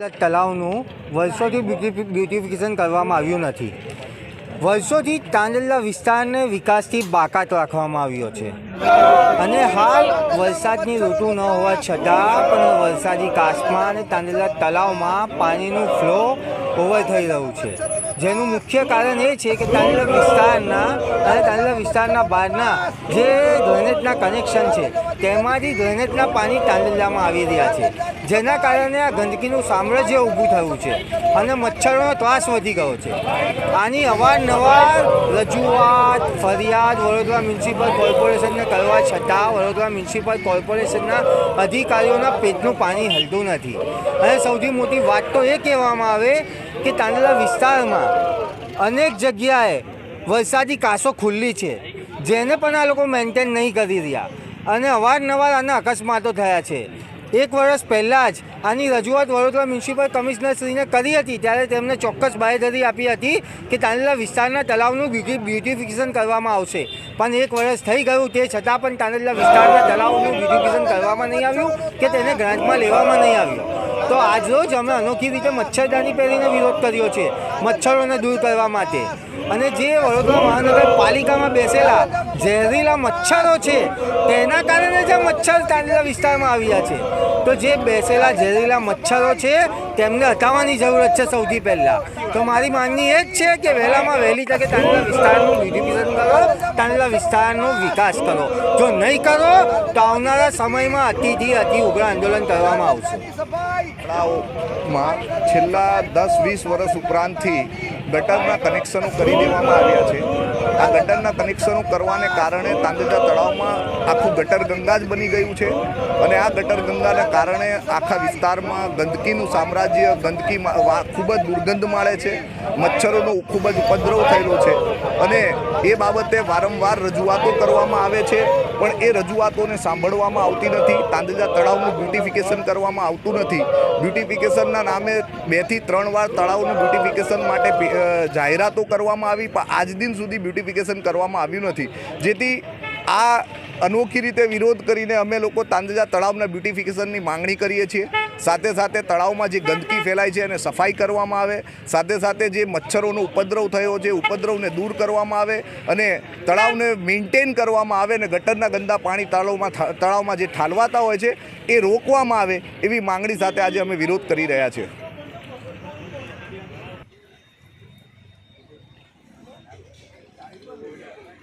તળાવનું વર્ષોથી બ્યુટિફિકેશન કરવામાં આવ્યું નથી. વર્ષોથી તાંડલા વિસ્તારને વિકાસથી બાકાત રાખવામાં આવ્યો છે. અને હાલ વરસાદની ઋતુ ન હોવા છતાં પણ વરસાદી કાસ્ટમાં અને તાંડલા તળાવમાં પાણીનું ફ્લો ઓવર થઈ રહ્યું છે. જેનું મુખ્ય કારણ એ છે કે તાંડલા વિસ્તારના અને તાંડલા વિસ્તારના બહારના જે ડ્રેનેજના કનેક્શન છે, તેમાંથી ડ્રેનેજના પાણી તાંડલામાં આવી રહ્યા છે. જેના કારણે આ ગંદકીનું સામ્રાજ્ય ઊભું થયું છે અને મચ્છરોનો ત્રાસ વધી ગયો છે. આની અવારનવાર રજૂઆત, ફરિયાદ વડોદરા મ્યુનિસિપલ કોર્પોરેશનને કરવા છતાં વડોદરા મ્યુનિસિપલ કોર્પોરેશનના અધિકારીઓના પેટનું પાણી હલતું નથી. અને સૌથી મોટી વાત તો એ કહેવામાં આવે કે તાંડલા વિસ્તારમાં અનેક જગ્યાએ વરસાદી કાસો ખુલ્લી છે. જેને પણ આ લોકો મેન્ટેન નહીં કરી રહ્યા. અને અવારનવાર આના અકસ્માતો થયા છે. એક વર્ષ પહેલાં જ આની રજૂઆત વડોદરા મ્યુનિસિપલ કમિશનરશ્રીને કરી હતી. ત્યારે તેમને ચોક્કસ બાહેધરી આપી હતી કે તાંડલા વિસ્તારના તળાવનું બ્યુટિફિકેશન કરવામાં આવશે. પણ એક વર્ષ થઈ ગયું તે છતાં પણ તાંડલા વિસ્તારના તળાવનું બ્યુટિફિકેશન કરવામાં નહીં આવ્યું કે તેને ગ્રાન્ટમાં લેવામાં નહીં આવ્યું. તો આજરોજ અમે અનોખી રીતે મચ્છરદાની પહેરીને વિરોધ કર્યો છે, મચ્છરોને દૂર કરવા માટે. અને જે વડોદરા મહાનગરપાલિકામાં બેસેલા ઝેરીલા મચ્છરો છે, તેના કારણે જે મચ્છર તાંડલા વિસ્તારમાં આવ્યા છે. તો જે બેસેલા ઝેરીલા મચ્છરો છે, તેમને હટાવવાની જરૂરત છે સૌથી પહેલાં. તો મારી માંગણી એ જ છે કે વહેલામાં વહેલી તકે તાંડલા વિસ્તારનું બ્યુટિફિકેશન કરો, તાંડલા વિસ્તારનો વિકાસ કરો. જો નહીં કરો, તો આવનારા સમયમાં અતિથી અતિ ઉગ્ર આંદોલન કરવામાં આવશે. તળાવમાં છેલ્લા દસ વીસ વર્ષ ઉપરાંતથી ગટરના કનેક્શનો કરી દેવામાં આવ્યા છે. આ ગટરના કનેક્શનો કરવાને કારણે તાંદજા તળાવમાં આખું ગટર ગંગા જ બની ગયું છે અને આ ગટર ગંગાના કારણે આખા વિસ્તારમાં ગંદકીનું સામ્રાજ્ય, ગંદકી ખૂબ જ દુર્ગંધ માળે છે, મચ્છરોનો ખૂબ જ ઉપદ્રવ થયેલો છે અને એ બાબતે વારંવાર રજૂઆતો કરવામાં આવે છે પણ એ રજૂઆતોને સાંભળવામાં આવતી નથી તાંદજા તળાવનું બ્યુટિફિકેશન કરવામાં આવતું નથી. બ્યુટિફિકેશનના નામે બેથી ત્રણ વાર તળાવનું બ્યુટિફિકેશન માટે જાહેરાતો કરવામાં આવી, પણ આજ દિન સુધી બ્યુટિફિકેશન કરવામાં આવ્યું નથી. જેથી આ અનોખી રીતે વિરોધ કરીને અમે લોકો તાંદજા તળાવના બ્યુટિફિકેશનની માંગણી કરીએ છીએ. સાથે સાથે તળાવમાં જે ગંદકી ફેલાય છે એને સફાઈ કરવામાં આવે. સાથે સાથે જે મચ્છરોનો ઉપદ્રવ થયો છે ઉપદ્રવને દૂર કરવામાં આવે અને તળાવને મેન્ટેન કરવામાં આવે અને ગટરના ગંદા પાણી તળાવમાં તળાવમાં જે ઠાલવાતા હોય છે એ રોકવામાં આવે એવી માંગણી સાથે આજે અમે વિરોધ કરી રહ્યા છીએ. Hallelujah